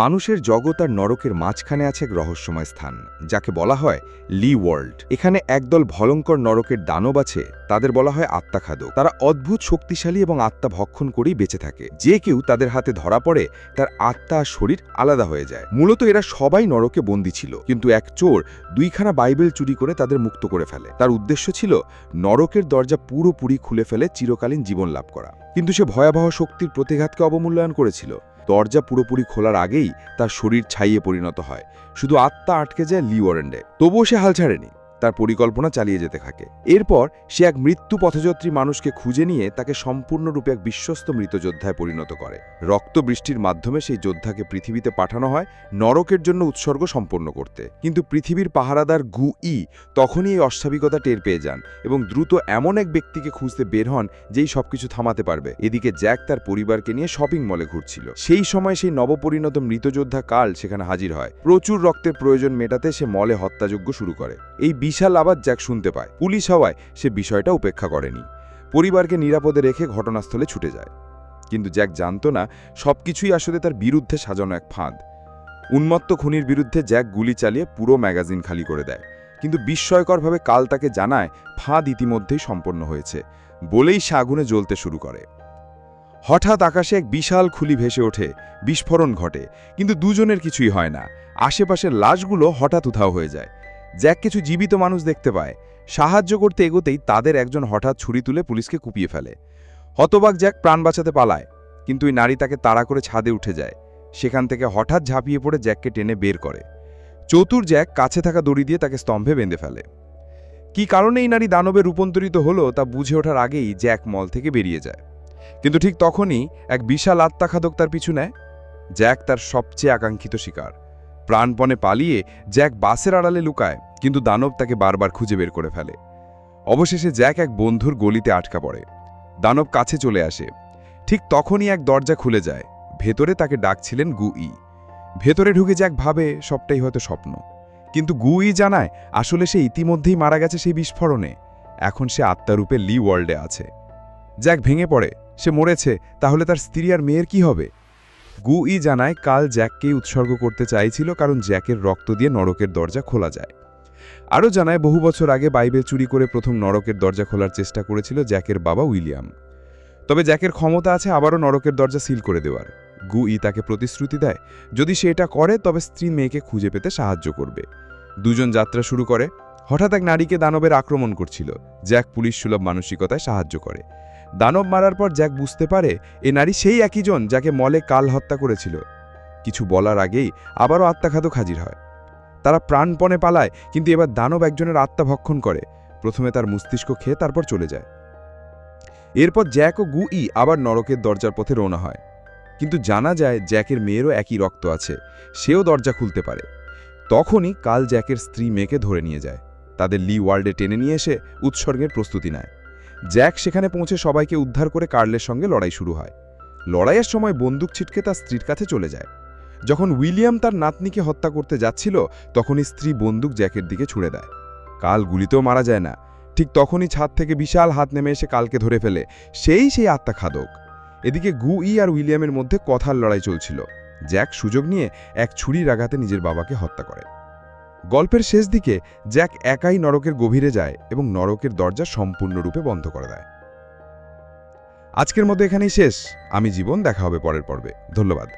মানুষের জগৎ আর নরকের মাঝখানে আছে এক রহস্যময় স্থান, যাকে বলা হয় লি ওয়ার্ল্ড। এখানে একদল ভয়ঙ্কর নরকের দানব আছে, তাদের বলা হয় আত্মাখাদক। তারা অদ্ভুত শক্তিশালী এবং আত্মা ভক্ষণ করেই বেঁচে থাকে। যে কেউ তাদের হাতে ধরা পড়ে, তার আত্মা আর শরীর আলাদা হয়ে যায়। মূলত এরা সবাই নরকে বন্দী ছিল, কিন্তু এক চোর দুইখানা বাইবেল চুরি করে তাদের মুক্ত করে ফেলে। তার উদ্দেশ্য ছিল নরকের দরজা পুরোপুরি খুলে ফেলে চিরকালীন জীবন লাভ করা। কিন্তু সে ভয়াবহ শক্তির প্রতিঘাতকে অবমূল্যায়ন করেছিল। দরজা পুরোপুরি খোলার আগেই তার শরীর ছাইয়ে পরিণত হয়। শুধু আত্মা আটকে যায় লি ওয়ারেন্ডে। তবুও সে হাল ছাড়েনি। তার পরিকল্পনা চালিয়ে যেতে থাকে। এরপর সে এক মৃত্যু পথযাত্রী মানুষকে খুঁজে নিয়ে তাকে সম্পূর্ণরূপে এক বিশ্বস্ত মৃত যোদ্ধায় পরিণত করে। রক্ত বৃষ্টির মাধ্যমে সেই যোদ্ধাকে পৃথিবীতে পাঠানো হয় নরকের জন্য উৎসর্গ সম্পন্ন করতে। কিন্তু পৃথিবীর পাহারাদার গু ই তখনই এই অস্বাভাবিকতা টের পেয়ে যান এবং দ্রুত এমন এক ব্যক্তিকে খুঁজতে বের হন যেই সবকিছু থামাতে পারবে। এদিকে জ্যাক তার পরিবারকে নিয়ে শপিং মলে ঘুরছিল। সেই সময় সেই নবপরিণত মৃতযোদ্ধা কাল সেখানে হাজির হয়। প্রচুর রক্তের প্রয়োজন মেটাতে সে মলে হত্যাযজ্ঞ শুরু করে। এই বিশাল আবাদ জ্যাক শুনতে পায়। পুলিশ হওয়ায় সে বিষয়টা উপেক্ষা করেনি। পরিবারকে নিরাপদে রেখে ঘটনাস্থলে ছুটে যায়। কিন্তু জ্যাক জানত না, সবকিছুই আসলে তার বিরুদ্ধে সাজানো এক ফাঁদ। উন্মত্ত খুনির বিরুদ্ধে জ্যাক গুলি চালিয়ে পুরো ম্যাগাজিন খালি করে দেয়। কিন্তু বিস্ময়করভাবে কাল তাকে জানায়, ফাঁদ ইতিমধ্যেই সম্পন্ন হয়েছে। বলেই সে আগুনে জ্বলতে শুরু করে। হঠাৎ আকাশে এক বিশাল খুলি ভেসে ওঠে। বিস্ফোরণ ঘটে। কিন্তু দুজনের কিছুই হয় না। আশেপাশের লাশগুলো হঠাৎ উধাও হয়ে যায়। জ্যাক কিছু জীবিত মানুষ দেখতে পায়, সাহায্য করতে এগোতেই তাদের একজন হঠাৎ ছুরি তুলে পুলিশকে কুপিয়ে ফেলে। হতবাক জ্যাক প্রাণ বাঁচাতে পালায়, কিন্তু ওই নারী তাকে তাড়া করে ছাদে উঠে যায়। সেখান থেকে হঠাৎ ঝাঁপিয়ে পড়ে জ্যাককে টেনে বের করে। চতুর জ্যাক কাছে থাকা দড়ি দিয়ে তাকে স্তম্ভে বেঁধে ফেলে। কি কারণে এই নারী দানবে রূপান্তরিত হলো তা বুঝে ওঠার আগেই জ্যাক মল থেকে বেরিয়ে যায়। কিন্তু ঠিক তখনই এক বিশাল আত্মাখাদক তার পিছু নেয়। জ্যাক তার সবচেয়ে আকাঙ্ক্ষিত শিকার। প্রাণপণে পালিয়ে জ্যাক বাসের আড়ালে লুকায়, কিন্তু দানব তাকে বারবার খুঁজে বের করে ফেলে। অবশেষে জ্যাক এক বন্ধুর গলিতে আটকা পড়ে। দানব কাছে চলে আসে। ঠিক তখনই এক দরজা খুলে যায়। ভেতরে তাকে ডাকছিলেন গুই। ভেতরে ঢুকে জ্যাক ভাবে, সবটাই হয়তো স্বপ্ন। কিন্তু গুই জানায়, আসলে সে ইতিমধ্যেই মারা গেছে সেই বিস্ফোরণে। এখন সে আত্মারূপে লি ওয়ার্ল্ডে আছে। জ্যাক ভেঙে পড়ে। সে মরেছে, তাহলে তার স্ত্রী আর মেয়ের কি হবে? গু ই জানায়, কাল জ্যাককেই উৎসর্গ করতে চাইছিল কারণ জ্যাকের রক্ত দিয়ে নরকের দরজা খোলা যায়। আরও জানায়, বহু বছর আগে বাইবেল চুরি করে প্রথম নরকের দরজা খোলার চেষ্টা করেছিল জ্যাকের বাবা উইলিয়াম। তবে জ্যাকের ক্ষমতা আছে আবারও নরকের দরজা সিল করে দেওয়ার। গু ই তাকে প্রতিশ্রুতি দেয়, যদি সে এটা করে, তবে স্ত্রী মেয়েকে খুঁজে পেতে সাহায্য করবে। দুজন যাত্রা শুরু করে। হঠাৎ এক নারীকে দানবের আক্রমণ করছিল। জ্যাক পুলিশ সুলভ মানসিকতায় সাহায্য করে। দানব মারার পর জ্যাক বুঝতে পারে এ নারী সেই একইজন যাকে মলে কাল হত্যা করেছিল। কিছু বলার আগেই আবারও আত্মাঘাতক হাজির হয়। তারা প্রাণপণে পালায়, কিন্তু এবার দানব একজনের আত্মা ভক্ষণ করে। প্রথমে তার মস্তিষ্ক খেয়ে তারপর চলে যায়। এরপর জ্যাক ও গু ই আবার নরকের দরজার পথে রওনা হয়। কিন্তু জানা যায় জ্যাকের মেয়েরও একই রক্ত আছে, সেও দরজা খুলতে পারে। তখনই কাল জ্যাকের স্ত্রী মেয়েকে ধরে নিয়ে যায়। তাদের লি ওয়ার্ল্ডে টেনে নিয়ে এসে উৎসর্গের প্রস্তুতি নেয়। জ্যাক সেখানে পৌঁছে সবাইকে উদ্ধার করে কার্লের সঙ্গে লড়াই শুরু হয়। লড়াইয়ের সময় বন্দুক ছিটকে তার স্ত্রীর কাছে চলে যায়। যখন উইলিয়াম তার নাতনিকে হত্যা করতে যাচ্ছিল, তখনই স্ত্রী বন্দুক জ্যাকের দিকে ছুড়ে দেয়। কাল গুলিতেও মারা যায় না। ঠিক তখনই ছাদ থেকে বিশাল হাত নেমে এসে কালকে ধরে ফেলে। সেই সেই আত্মা খাদক এদিকে গু ই আর উইলিয়ামের মধ্যে কথার লড়াই চলছিল। জ্যাক সুযোগ নিয়ে এক ছুরির আঘাতে নিজের বাবাকে হত্যা করে। গল্পের শেষ দিকে জ্যাক একাই নরকের গভীরে যায় এবং নরকের দরজা সম্পূর্ণরূপে বন্ধ করে দেয়। আজকের মতো এখানেই শেষ। আমি জীবন, দেখা হবে পরের পর্বে। ধন্যবাদ।